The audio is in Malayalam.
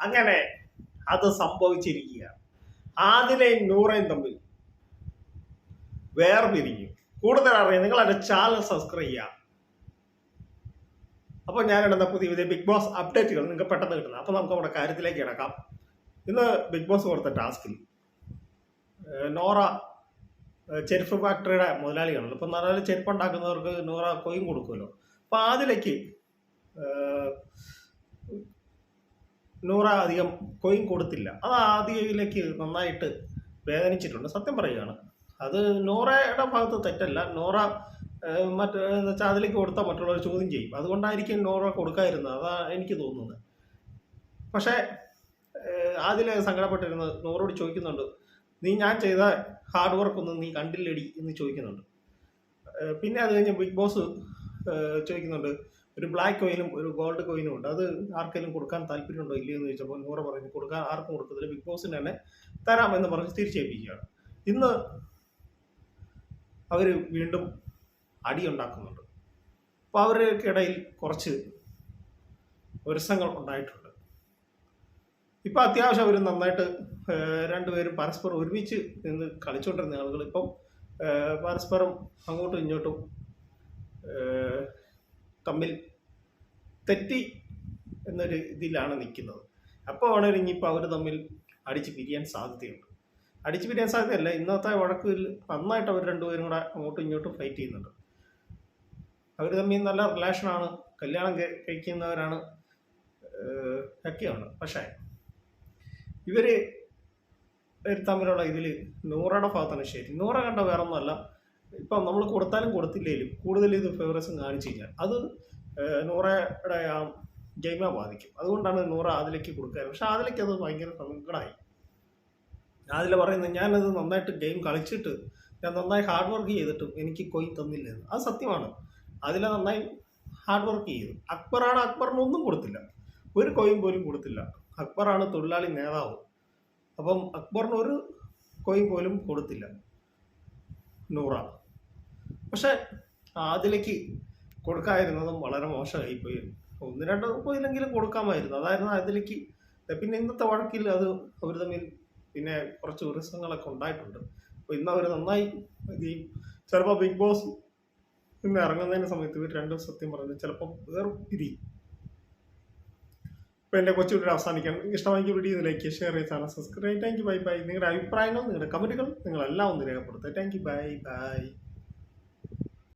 അങ്ങനെ അത് സംഭവിച്ചിരിക്കുകയാണ്. ആദിലയും നൂറയും തമ്മിൽ വേർപിരിഞ്ഞു. കൂടുതൽ അറിയാം. നിങ്ങൾ എന്റെ ചാനൽ സബ്സ്ക്രൈബ് ചെയ്യുക. അപ്പോൾ ഞാനിടുന്ന പുതിയ പുതിയ ബിഗ് ബോസ് അപ്ഡേറ്റുകൾ നിങ്ങൾക്ക് പെട്ടെന്ന് കിട്ടുന്നത്. അപ്പോൾ നമുക്ക് നമ്മുടെ കാര്യത്തിലേക്ക് കിടക്കാം. ഇന്ന് ബിഗ് ബോസ് കൊടുത്ത ടാസ്കിൽ നോറ ചെരുപ്പ് ഫാക്ടറിയുടെ മുതലാളിയാണല്ലോ. ഇപ്പം നല്ല ചെരുപ്പ് ഉണ്ടാക്കുന്നവർക്ക് നോറ കൊയും കൊടുക്കുമല്ലോ. അപ്പോൾ ആദിലേക്ക് നൂറ അധികം കോയിൻ കൊടുത്തില്ല. അത് ആദ്യയിലേക്ക് നന്നായിട്ട് വേദനിച്ചിട്ടുണ്ട്. സത്യം പറയുകയാണ്. അത് നോറയുടെ ഭാഗത്ത് തെറ്റല്ല. നോറ മറ്റേ വെച്ചാൽ അതിലേക്ക് കൊടുത്താൽ മറ്റുള്ളവർ ചോദ്യം ചെയ്യും. അതുകൊണ്ടായിരിക്കും നോറ കൊടുക്കാതിരുന്നത്. അതാ എനിക്ക് തോന്നുന്നത്. പക്ഷേ ആദിലെ സങ്കടപ്പെട്ടിരുന്നത് നോറോട് ചോദിക്കുന്നുണ്ട്. നീ ഞാൻ ചെയ്ത ഹാർഡ് വർക്ക് ഒന്നും നീ കണ്ടില്ലടി എന്ന് ചോദിക്കുന്നുണ്ട്. പിന്നെ അത് കഴിഞ്ഞ് ബിഗ് ബോസ് ചോദിക്കുന്നുണ്ട്. ഒരു ബ്ലാക്ക് കോയിനും ഒരു ഗോൾഡ് കോയിനും ഉണ്ട്. അത് ആർക്കെങ്കിലും കൊടുക്കാൻ താല്പര്യമുണ്ടോ ഇല്ലയോ എന്ന് ചോദിച്ചപ്പോൾ നൂറ് പറഞ്ഞു കൊടുക്കാൻ ആർക്കും കൊടുക്കത്തില്ല. ബിഗ് ബോസിന് തന്നെ തരാമെന്ന് പറഞ്ഞ് തിരിച്ചേൽപ്പിക്കുകയാണ്. ഇന്ന് അവർ വീണ്ടും അടിയുണ്ടാക്കുന്നുണ്ട് അപ്പോൾ അവർക്കിടയിൽ കുറച്ച് ഒരുസങ്ങൾ ഉണ്ടായിട്ടുണ്ട്. ഇപ്പം അത്യാവശ്യം അവർ നന്നായിട്ട് രണ്ടുപേരും പരസ്പരം ഒരുമിച്ച് നിന്ന് കളിച്ചുകൊണ്ടിരുന്ന ആളുകൾ. ഇപ്പം പരസ്പരം അങ്ങോട്ടും ഇങ്ങോട്ടും തമ്മിൽ തെറ്റി എന്നൊരു ഇതിലാണ് നിൽക്കുന്നത്. അപ്പോൾ ആണ് ഇനിയിപ്പോൾ അവർ തമ്മിൽ അടിച്ച് പിരിയാൻ സാധ്യതയുണ്ട്. അടിച്ച് പിരിയാൻ സാധ്യതയല്ല. ഇന്നത്തെ വഴക്കിൽ നന്നായിട്ട് അവർ രണ്ടുപേരും കൂടെ അങ്ങോട്ടും ഇങ്ങോട്ടും ഫൈറ്റ് ചെയ്യുന്നുണ്ട്. അവർ തമ്മിൽ നല്ല റിലേഷനാണ് കല്യാണം കഴി- കഴിക്കുന്നവരാണ് ഒക്കെയാണ് പക്ഷേ ഇവർ തമ്മിലുള്ള ഇതിൽ നൂറയുടെ ഭാഗത്താണ് ശരി. നൂറ കണ്ട വേറൊന്നുമല്ല. ഇപ്പം നമ്മൾ കൊടുത്താലും കൊടുത്തില്ലേലും കൂടുതൽ ഇത് ഫേവറേഴ്സും കാണിച്ചു കഴിഞ്ഞാൽ അത് നൂറയുടെ ആ ഗെയിമ ബാധിക്കും. അതുകൊണ്ടാണ് നൂറ അതിലേക്ക് കൊടുക്കാറ്. പക്ഷെ അതിലേക്ക് അത് ഭയങ്കര സങ്കടമായി അതിൽ പറയുന്നത് ഞാനത് നന്നായിട്ട് ഗെയിം കളിച്ചിട്ട് ഞാൻ നന്നായി ഹാർഡ് വർക്ക് ചെയ്തിട്ടും എനിക്ക് കൊയ് തന്നില്ല അത് സത്യമാണ്. അതിൽ നന്നായി ഹാർഡ് വർക്ക് ചെയ്തു. അക്ബറാണ് അക്ബറിന് ഒന്നും കൊടുത്തില്ല. ഒരു കോയിൻ പോലും കൊടുത്തില്ല. അക്ബറാണ് തൊഴിലാളി നേതാവ്. അപ്പം അക്ബറിന് ഒരു കോയിൻ പോലും കൊടുത്തില്ല. നൂറ പക്ഷെ അതിലേക്ക് കൊടുക്കാതിരുന്നതും വളരെ മോശമായിപ്പോയി ഒന്ന് രണ്ട് പോയില്ലെങ്കിലും കൊടുക്കാമായിരുന്നു. അതായിരുന്നു അതിലേക്ക് പിന്നെ ഇന്നത്തെ വഴക്കിൽ അത് അവർ തമ്മിൽ പിന്നെ കുറച്ച് ഉറസങ്ങളൊക്കെ ഉണ്ടായിട്ടുണ്ട്. അപ്പോൾ ഇന്ന് അവർ നന്നായി ഈ ചിലപ്പോൾ ബിഗ് ബോസ് ഇന്ന് ഇറങ്ങുന്നതിന് സമയത്ത് രണ്ടും സത്യം പറഞ്ഞു ചിലപ്പോൾ വേർപിരിയും ഇപ്പോൾ എന്റെ കൊച്ചു വീഡിയോ അവസാനിക്കാൻ ഇഷ്ടമാക്കി വീഡിയോ ലൈക്ക് ഷെയർ ചെയ്ത് channel subscribe thank you. Bye bye. നിങ്ങളുടെ അഭിപ്രായങ്ങൾ നിങ്ങളുടെ കമന്റുകൾ നിങ്ങളെല്ലാം ഒന്ന് രേഖപ്പെടുത്തുക. Thank you. Bye bye.